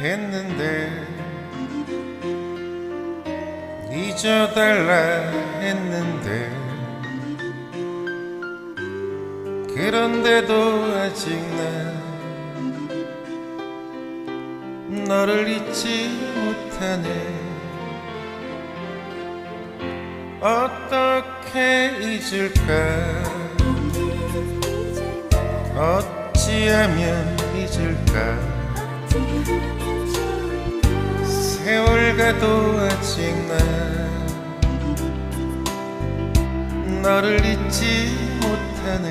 했는데 잊어달라 했는데 그런데도 아직 난 너를 잊지 못하네. 어떻게 잊을까? 어찌하면 잊을까 세월 가도 아직 난 너를 잊지 못하네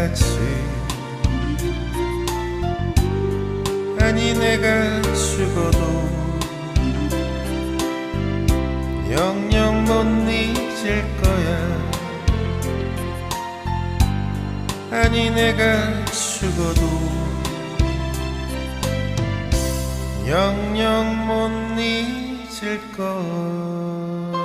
는 날까지 아니 내가 죽어도 영영 못 잊을 거야. 아니 내가 죽어도 영영 못 잊을 거야